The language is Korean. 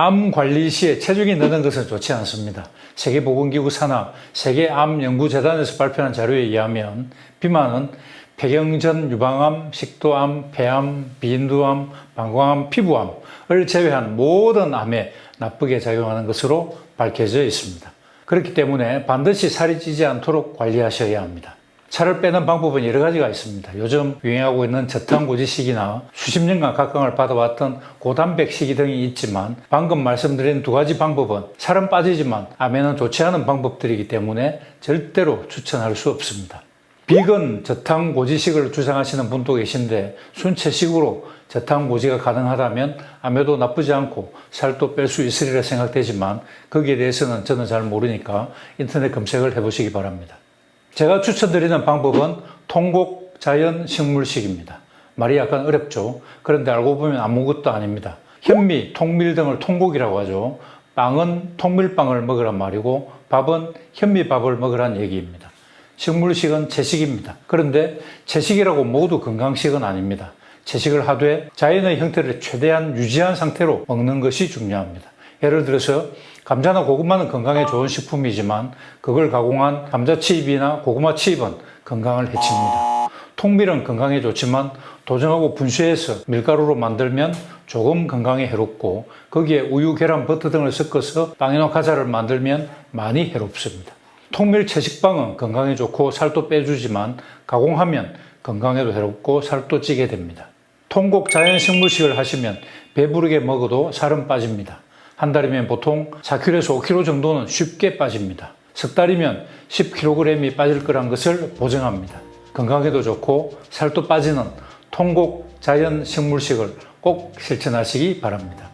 암 관리 시에 체중이 느는 것은 좋지 않습니다. 세계보건기구 산하 세계암연구재단에서 발표한 자료에 의하면 비만은 폐경전, 유방암, 식도암, 폐암, 비인두암, 방광암, 피부암을 제외한 모든 암에 나쁘게 작용하는 것으로 밝혀져 있습니다. 그렇기 때문에 반드시 살이 찌지 않도록 관리하셔야 합니다. 살을 빼는 방법은 여러 가지가 있습니다. 요즘 유행하고 있는 저탄고지식이나 수십 년간 각광을 받아왔던 고단백식이 등이 있지만 방금 말씀드린 두 가지 방법은 살은 빠지지만 암에는 좋지 않은 방법들이기 때문에 절대로 추천할 수 없습니다. 비건 저탄고지식을 주장하시는 분도 계신데 순채식으로 저탄고지가 가능하다면 암에도 나쁘지 않고 살도 뺄 수 있으리라 생각되지만 거기에 대해서는 저는 잘 모르니까 인터넷 검색을 해보시기 바랍니다. 제가 추천드리는 방법은 통곡 자연 식물식입니다. 말이 약간 어렵죠. 그런데 알고 보면 아무것도 아닙니다. 현미, 통밀 등을 통곡이라고 하죠. 빵은 통밀빵을 먹으란 말이고 밥은 현미밥을 먹으란 얘기입니다. 식물식은 채식입니다. 그런데 채식이라고 모두 건강식은 아닙니다. 채식을 하되 자연의 형태를 최대한 유지한 상태로 먹는 것이 중요합니다. 예를 들어서 감자나 고구마는 건강에 좋은 식품이지만 그걸 가공한 감자칩이나 고구마칩은 건강을 해칩니다. 통밀은 건강에 좋지만 도정하고 분쇄해서 밀가루로 만들면 조금 건강에 해롭고 거기에 우유, 계란, 버터 등을 섞어서 빵이나 과자를 만들면 많이 해롭습니다. 통밀 채식빵은 건강에 좋고 살도 빼주지만 가공하면 건강에도 해롭고 살도 찌게 됩니다. 통곡 자연 식물식을 하시면 배부르게 먹어도 살은 빠집니다. 한 달이면 보통 4kg에서 5kg 정도는 쉽게 빠집니다. 석 달이면 10kg이 빠질 거란 것을 보증합니다. 건강에도 좋고 살도 빠지는 통곡 자연 식물식을 꼭 실천하시기 바랍니다.